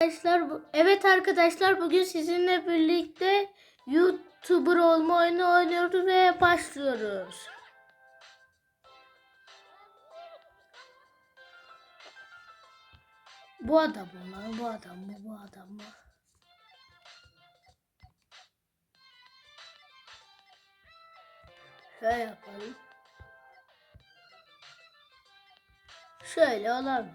Arkadaşlar evet arkadaşlar bugün sizinle birlikte YouTuber olma oyunu oynuyoruz ve başlıyoruz. Bu adam mı? Bu adam mı? Bu adam mı? Şöyle yapalım. Şöyle olalım.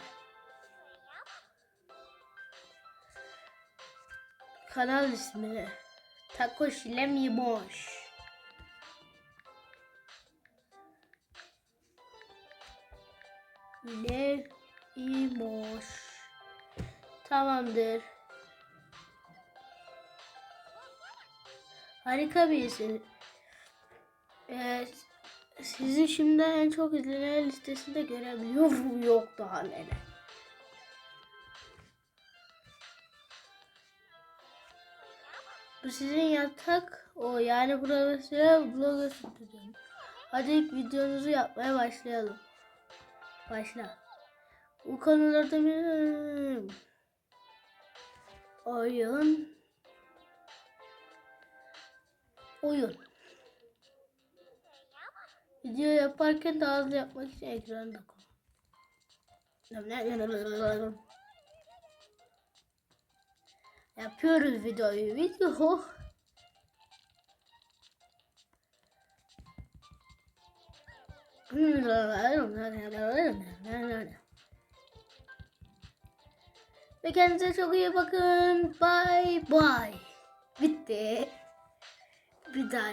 Kanal ismi Takoş ile Mimoş. ile Mimoş. Tamamdır. Harika bir isim. Ee, sizi şimdi en çok izlenen listesinde görebiliyorum. Yok daha neler. Bu sizin yatak o yani burası blogger stüdyom. Hadi ilk videomuzu yapmaya başlayalım. Başla. Bu konularda benim oyun oyun. Video yaparken daha hızlı yapmak için ekranda koy. Yapıyoruz videoyu. Video. Ve kendinize çok iyi bakın. Bye bye. Bitti. Bir daha.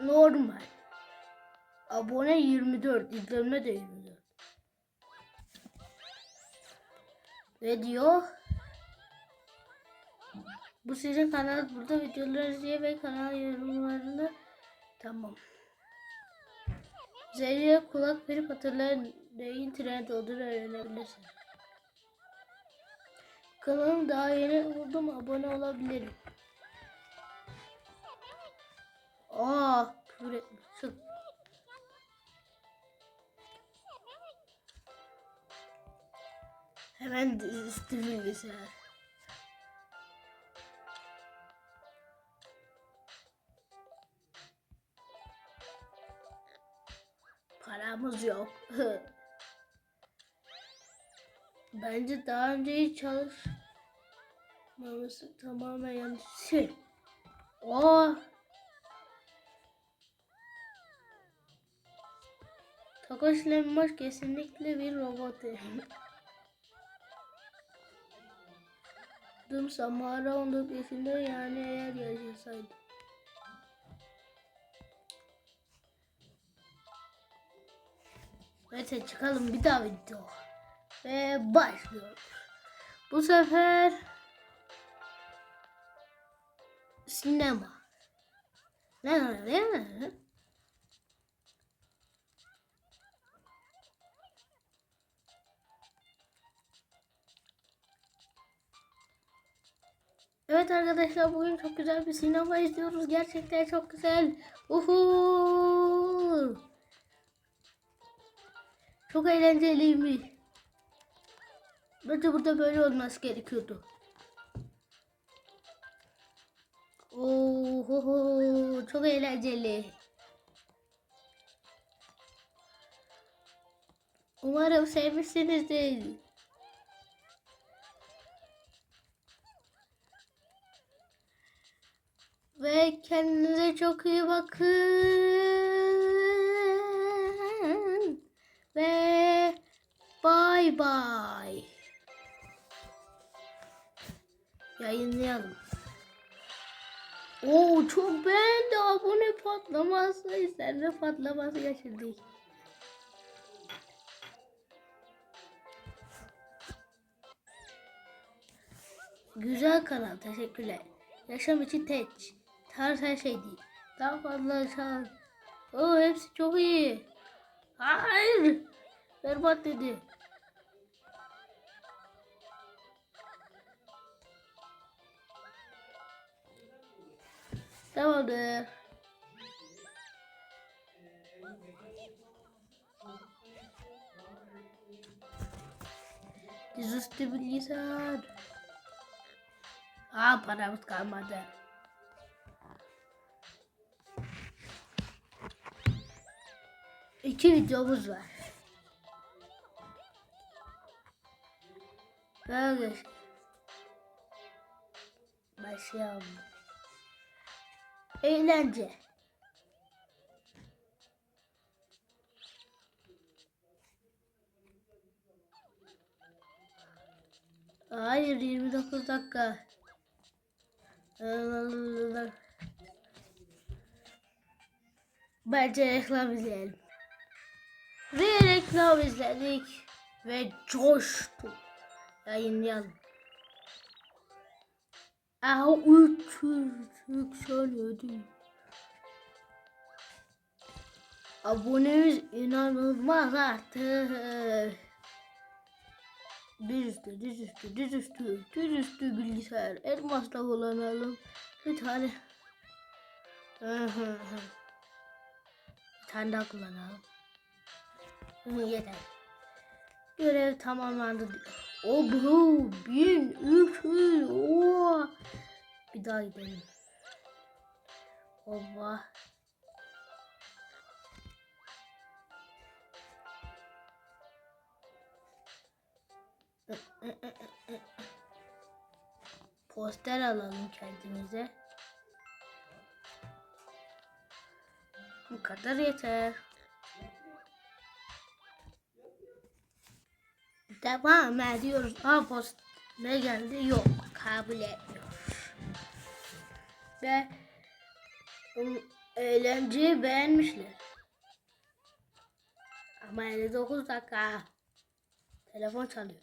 Normal. Abone 24. izlenme de 24. Ne? Bu sizin kanal burada videoları izleye ve kanal yorumlarını tamam. Zeriye kulak verip hatırlayın neyin trend olduğunu öğrenebilirsin. Kanalım daha yeni oldum abone olabilirim. Aa, küfür etmiş. Çık. Hemen dizisi bilgisayar. Paramız yok. Bence daha önce hiç çalışmaması tamamen yanlış. Şey. Aa. Takoş Lemmaş kesinlikle bir robot. Dım Samara 14 yaşında yani eğer yaşasaydı. Neyse çıkalım bir daha video. Ve başlıyoruz. Bu sefer sinema. Ne ne ne ne? Evet arkadaşlar bugün çok güzel bir sinema izliyoruz. Gerçekten çok güzel. Uhu. Çok eğlenceliymiş. Bence burada böyle olması gerekiyordu. Oho, çok eğlenceli. Umarım sevmişsinizdir. Ve kendinize çok iyi bakın. Ve bye bye. Yayınlayalım. Oo çok beğendi abone patlaması. İsterse patlaması yaşadık. Güzel kanal teşekkürler. Yaşam için teç. Tarz her şey değil. Daha fazla şans. Oo hepsi çok iyi. Hayır. Berbat dedi. Tamamdır. Dizüstü bilgisayar. Aa paramız kalmadı. İki videomuz var. Böyle. Başlayalım. Eğlence. Hayır 29 dakika. Bence reklam izleyelim. Ve reklam izledik. Ve coştu. Yayınlayalım. Aha 387. Abonemiz inanılmaz arttı. Dizüstü, dizüstü, dizüstü, dizüstü bilgisayar. Elmasla kullanalım. Bir tane. Bir tane daha kullanalım. Yeter. Görev tamamlandı. O bu 1300. Oo. Bir daha gidelim. Oba. Poster alalım kendimize. Bu kadar yeter. Devam ediyoruz. Aa post ne geldi? Yok. Kabul etmiyor. Ve eğlenceyi beğenmişler. Ama 59 dakika. Telefon çalıyor.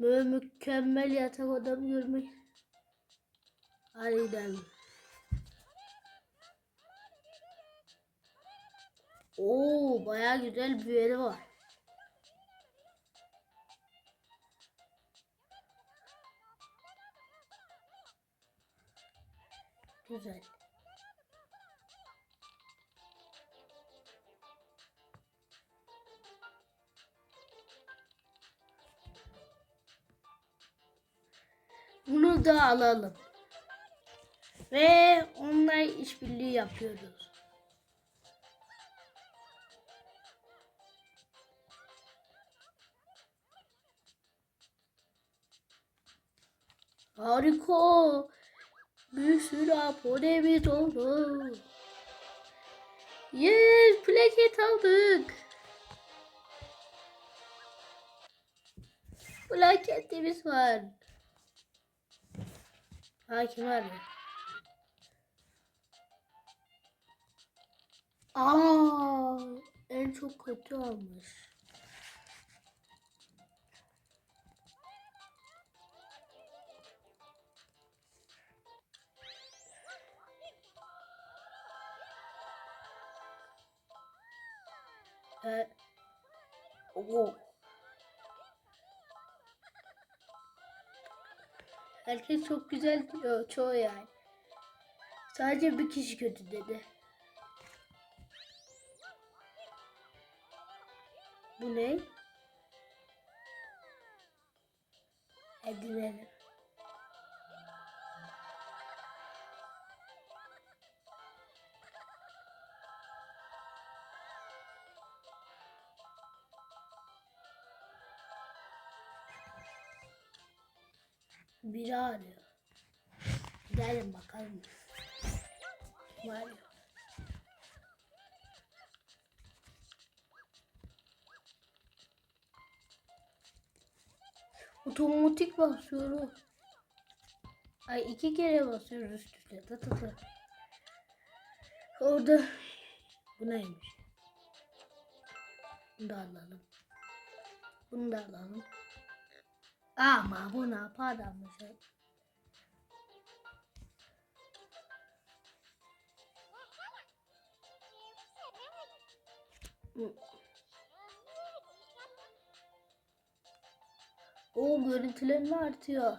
Böyle mükemmel yatak odamı görmek. Gidelim. Oo, bayağı güzel bir yeri var. Güzel. Bunu da alalım. Ve onunla işbirliği yapıyoruz. Harika. Bir sürü abonemiz oldu. Yes, plaket aldık. Plaketimiz var. Hakim var ya. Aa, en çok kötü almış. Ee, o. Herkes çok güzel diyor. Çoğu yani. Sadece bir kişi kötü dedi. Bu ne? Edinelim. Biri arıyor. Gidelim bakalım. Kim arıyor? Otomatik basıyorum. Ay iki kere basıyoruz üst üste. Ta ta ta. Orada bu neymiş? Bunu da alalım. Bunu da alalım. Ama bu ne yaparmış? O görüntülenme artıyor.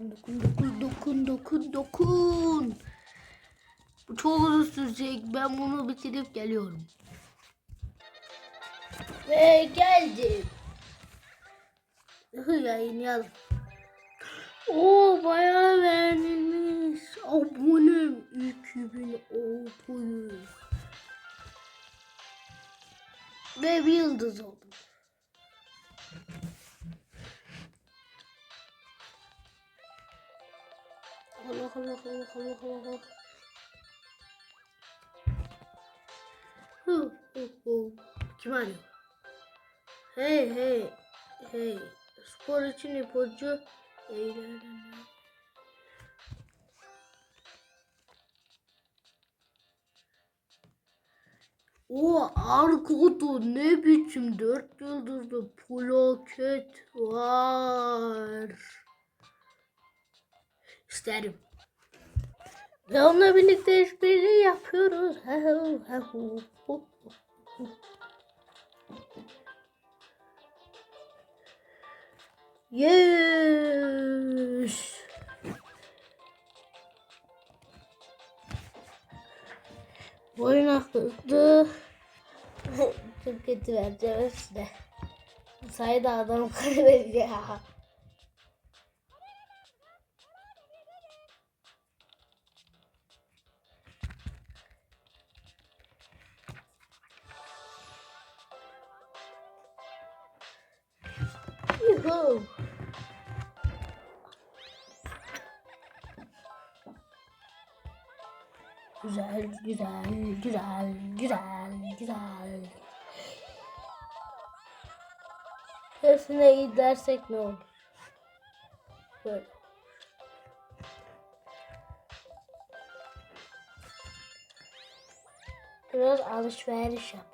Dokun dokun dokun dokun dokun dokun. Bu çok uzun sürecek. Ben bunu bitirip geliyorum. Ve geldim. Hı yayınlayalım. Oo bayağı beğenilmiş. Abonem 2000 oldu. Ve bir yıldız oldum. Allah Allah Allah Allah Allah. Hu hu hu. Kim arıyor? Hey hey hey. Spor için ipucu. Eğlenelim. O Arkoto ne biçim dört yıldızlı plaket var. İsterim. Ve onunla birlikte işbirliği yapıyoruz. Yes. Boyun akıldı. Çok kötü vereceğim size. Sayda adam kaybediyor Yuhu. Güzel, güzel, güzel, güzel, güzel. Hepsine iyi dersek ne olur? Böyle. Biraz alışveriş yap.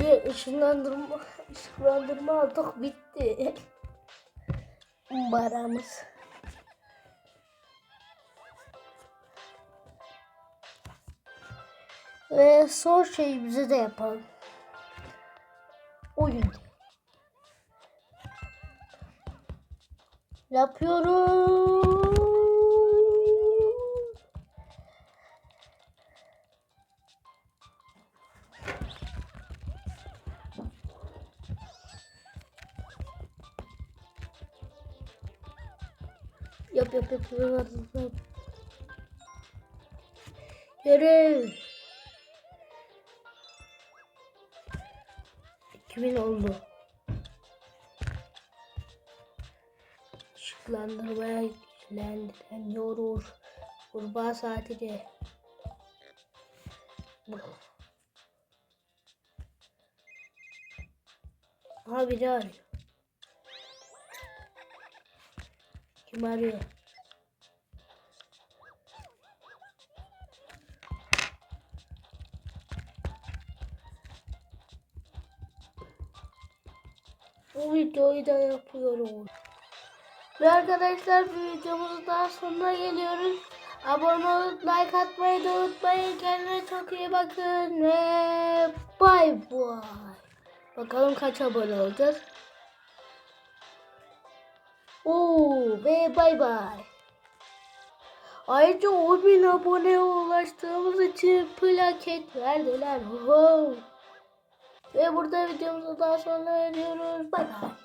Bir ışınlandırma, ışınlandırma aldık bitti. Baramız. Ve son şeyimizi de yapalım. Oyun. Yapıyorum. Yap yap yap yap yap. Görev. 2000 oldu. Işıklandırmaya güçlendiriyoruz. Kurbağa saati de. Aha biri arıyor. Kim arıyor? Bu videoyu da yapıyorum. Ve arkadaşlar bu videomuzun daha sonuna geliyoruz. Abone olup like atmayı da unutmayın. Kendine çok iyi bakın ve bay bay. Bakalım kaç abone olacağız. Oo ve bay bay. Ayrıca 10.000 aboneye ulaştığımız için plaket verdiler. Wow. Ve burada videomuzu daha sonra ediyoruz. Bay bay.